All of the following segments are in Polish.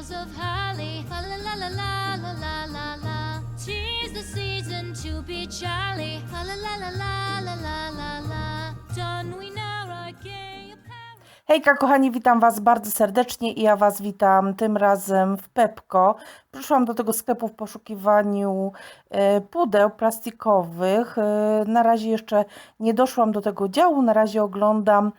boughs of holly. La la la la la la la la. Tis the season to be jolly. La la la la la la la la. Done we now. Hejka kochani, witam Was bardzo serdecznie i ja Was witam tym razem w Pepko. Przyszłam do tego sklepu w poszukiwaniu e, pudeł plastikowych. E, Na razie jeszcze nie doszłam do tego działu, na razie oglądam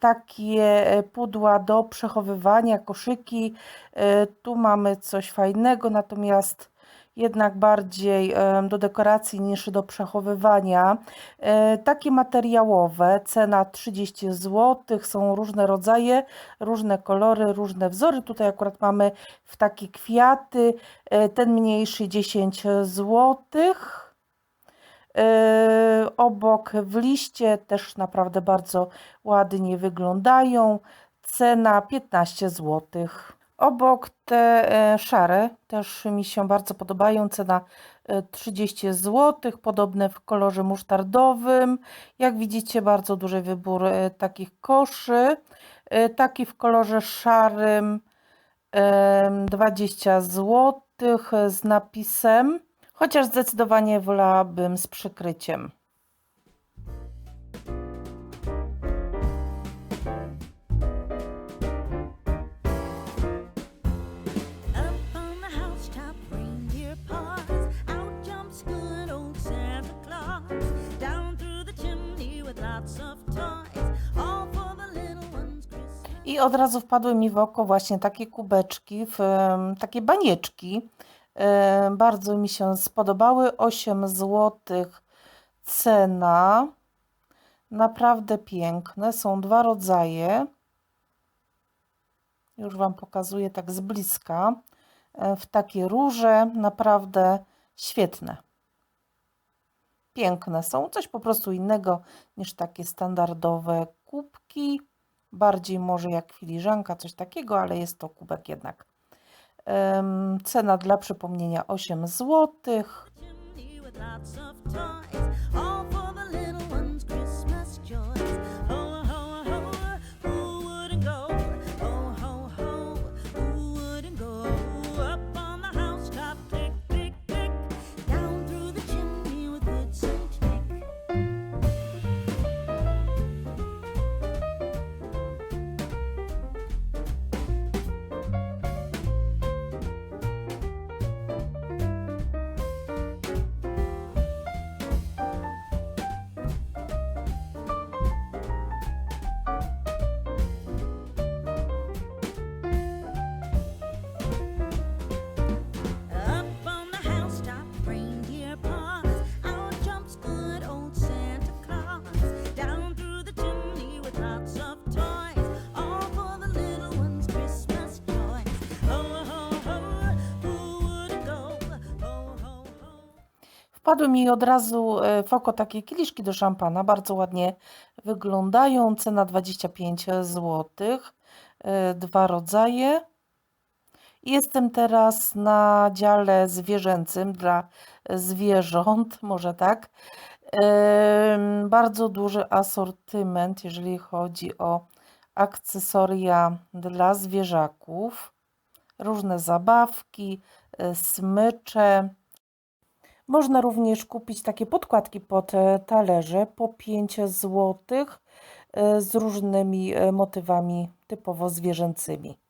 takie e, pudła do przechowywania, koszyki. E, Tu mamy coś fajnego, natomiast jednak bardziej do dekoracji niż do przechowywania. E, Takie materiałowe, cena 30 zł, są różne rodzaje, różne kolory, różne wzory. Tutaj akurat mamy w takie kwiaty, ten mniejszy 10 zł. E, Obok w liście też naprawdę bardzo ładnie wyglądają. Cena 15 zł. Obok te e, szare też mi się bardzo podobają. Cena e, 30 zł, podobne w kolorze musztardowym. Jak widzicie, bardzo duży wybór e, takich koszy. E, Taki w kolorze szarym em, 20 zł z napisem, chociaż zdecydowanie wolałabym z przykryciem. I od razu wpadły mi w oko właśnie takie kubeczki, w, takie banieczki Em, Bardzo mi się spodobały. 8 zł cena. Naprawdę piękne. Są dwa rodzaje. Już Wam pokazuję tak z bliska. E, W takie róże. Naprawdę świetne. Piękne są. Coś po prostu innego niż takie standardowe kubki bardziej może jak filiżanka, coś takiego, ale jest to kubek jednak. Cena dla przypomnienia 8 zł. Wpadły mi od razu e, w oko takie kieliszki do szampana. Bardzo ładnie wyglądają. Cena 25 zł. E, Dwa rodzaje. Jestem teraz na dziale zwierzęcym dla zwierząt, może tak. Bardzo duży asortyment, jeżeli chodzi o akcesoria dla zwierzaków, różne zabawki, e, smycze. Można również kupić takie podkładki pod e, talerze po 5 zł z różnymi e, motywami typowo zwierzęcymi.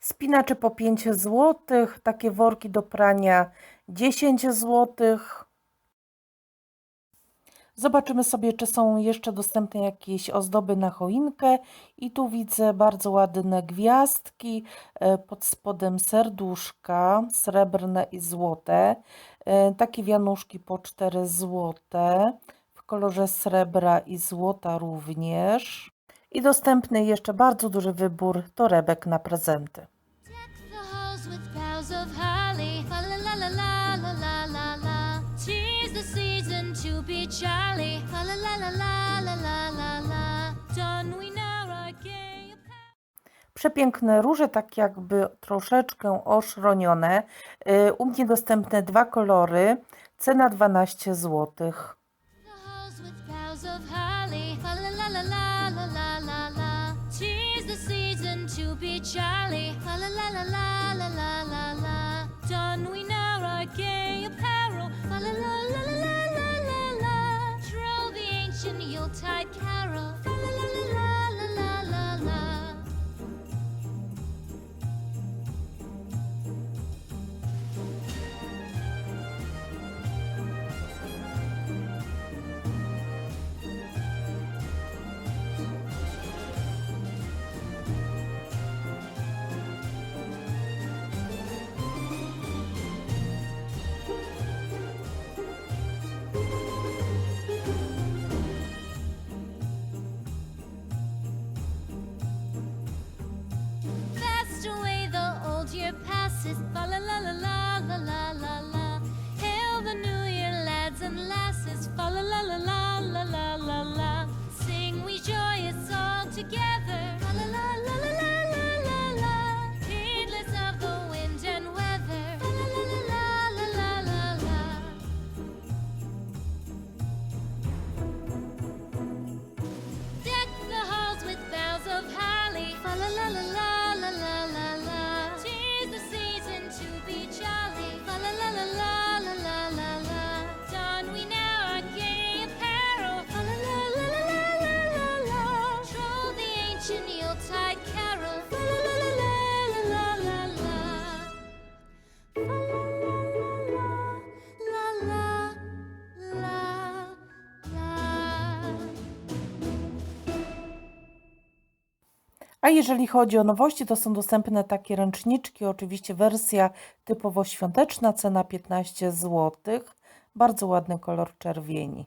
Spinacze po 5 zł, takie worki do prania 10 zł. Zobaczymy sobie, czy są jeszcze dostępne jakieś ozdoby na choinkę. I tu widzę bardzo ładne gwiazdki, e, pod spodem serduszka, srebrne i złote. E, Takie wianuszki po 4 złote, w kolorze srebra i złota również i dostępny jeszcze bardzo duży wybór torebek na prezenty. Przepiękne róże, tak jakby troszeczkę oszronione. U mnie dostępne dwa kolory, cena 12 złotych. voices, fa la la la la la la la la. Hail the new year, lads and lasses, fa la la la la la la la la. Sing we joyous all together. jeżeli chodzi o nowości, to są dostępne takie ręczniczki, oczywiście wersja typowo świąteczna, cena 15 zł. Bardzo ładny kolor czerwieni.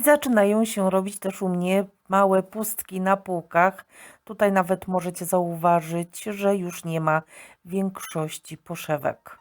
I zaczynają się robić też u mnie małe pustki na półkach. Tutaj nawet możecie zauważyć, że już nie ma większości poszewek.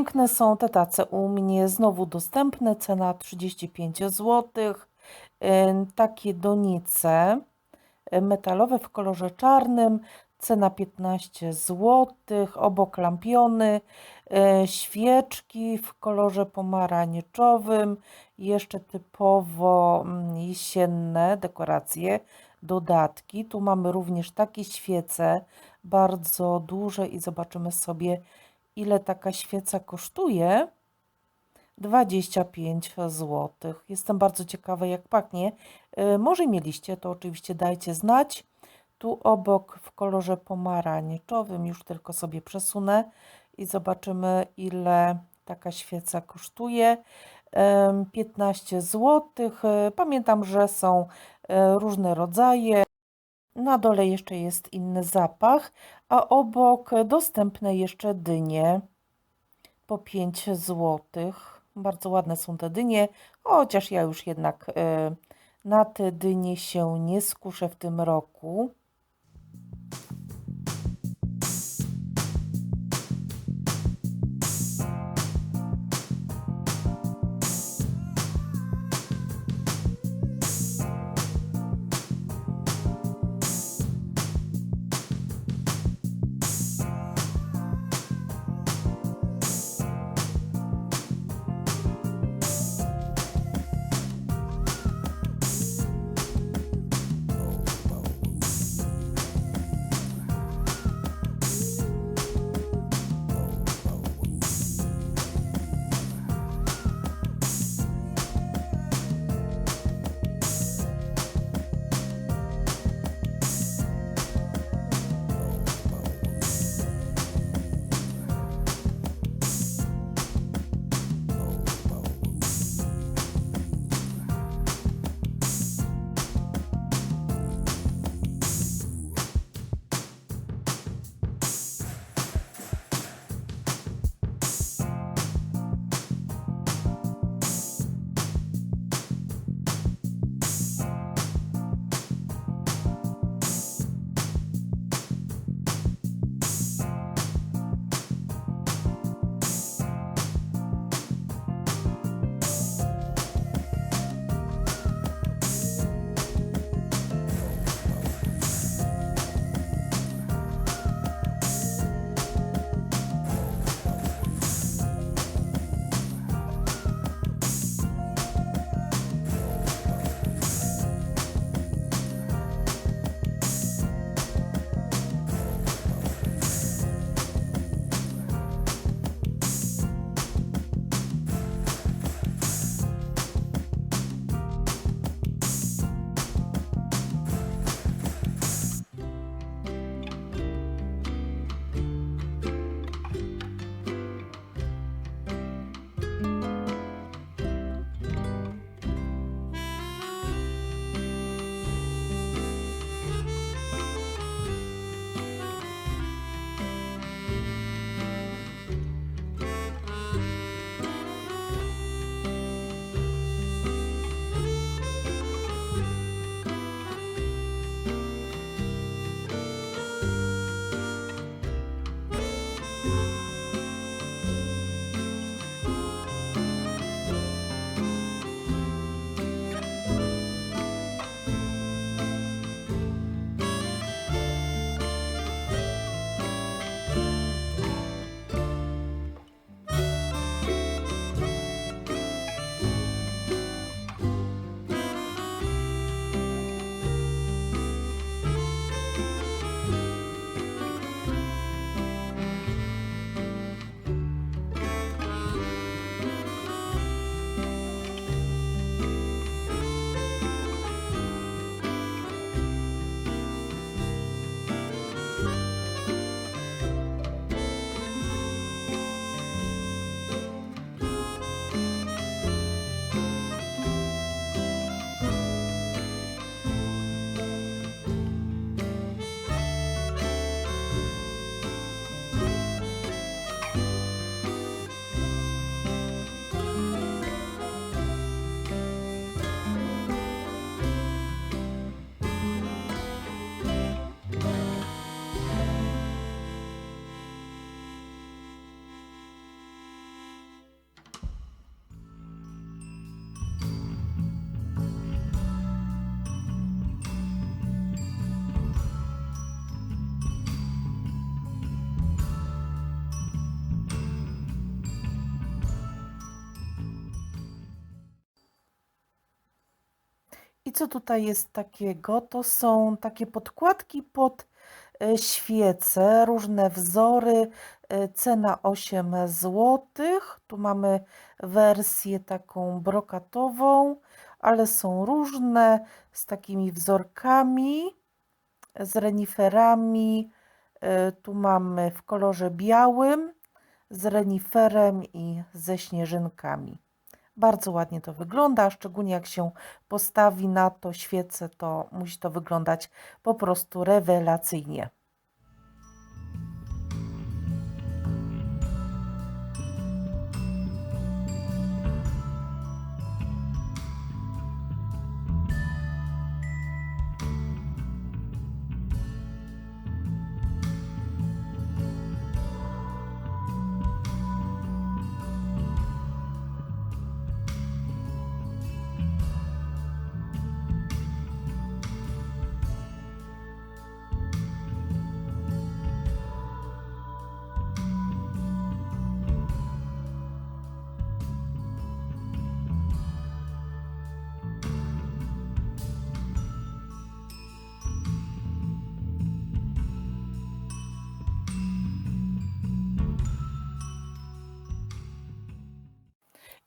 Piękne są te tace u mnie, znowu dostępne, cena 35 zł. Y, takie donice y, metalowe w kolorze czarnym, cena 15 zł. Obok lampiony, y, świeczki w kolorze pomarańczowym, jeszcze typowo mm, jesienne dekoracje, dodatki. Tu mamy również takie świece, bardzo duże i zobaczymy sobie ile taka świeca kosztuje. 25 zł. Jestem bardzo ciekawa, jak pachnie. E, może mieliście, to oczywiście dajcie znać. Tu obok w kolorze pomarańczowym już tylko sobie przesunę i zobaczymy, ile taka świeca kosztuje. 15 zł. E, pamiętam, że są e, różne rodzaje. Na dole jeszcze jest inny zapach, a obok dostępne jeszcze dynie po 5 zł. Bardzo ładne są te dynie, chociaż ja już jednak e, na te dynie się nie skuszę w tym roku. Co tutaj jest takiego? To są takie podkładki pod e, świece, różne wzory, e, cena 8 zł. Tu mamy wersję taką brokatową, ale są różne z takimi wzorkami, z reniferami. E, Tu mamy w kolorze białym, z reniferem i ze śnieżynkami. Bardzo ładnie to wygląda, szczególnie jak się postawi na to świecę, to musi to wyglądać po prostu rewelacyjnie.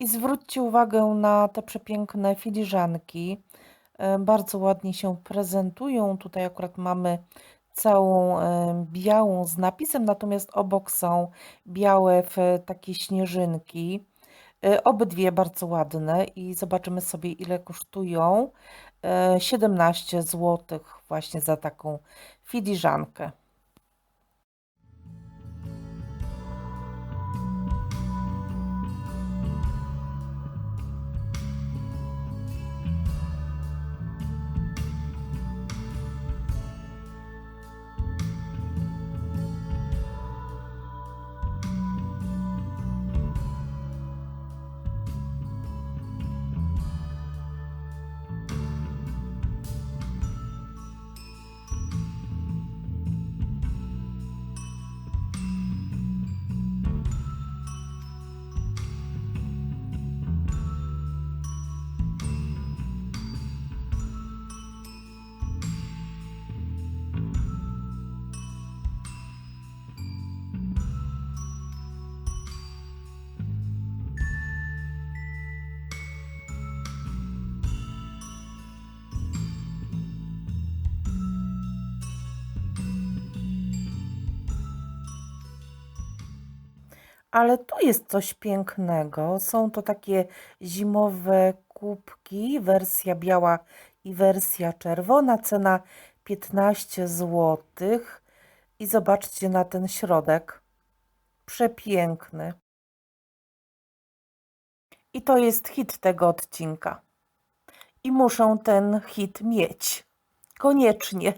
I zwróćcie uwagę na te przepiękne filiżanki. E, Bardzo ładnie się prezentują. Tutaj akurat mamy całą e, białą z napisem, natomiast obok są białe w takie śnieżynki. E, Obydwie bardzo ładne i zobaczymy sobie ile kosztują. E, 17 zł właśnie za taką filiżankę. Ale tu jest coś pięknego. Są to takie zimowe kubki, wersja biała i wersja czerwona. Cena 15 zł. I zobaczcie na ten środek. Przepiękny. I to jest hit tego odcinka. I muszą ten hit mieć. Koniecznie.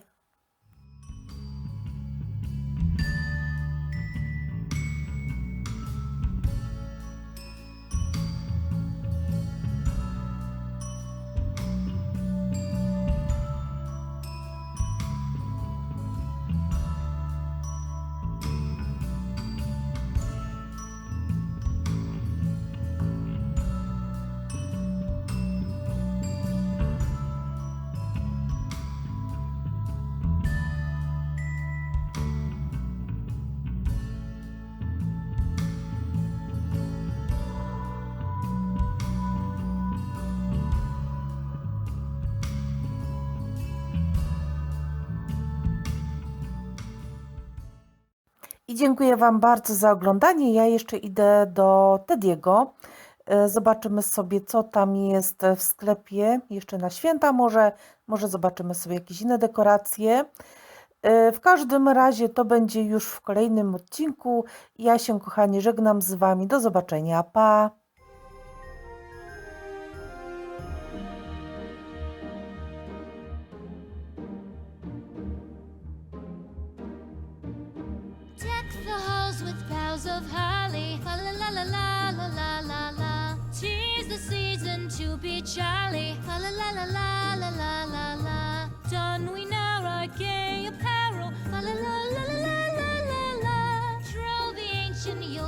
Dziękuję Wam bardzo za oglądanie. Ja jeszcze idę do Tediego. E, Zobaczymy sobie, co tam jest w sklepie jeszcze na święta. Może, może zobaczymy sobie jakieś inne dekoracje. E, W każdym razie to będzie już w kolejnym odcinku. Ja się, kochani, żegnam z Wami. Do zobaczenia. Pa!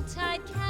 Yuletide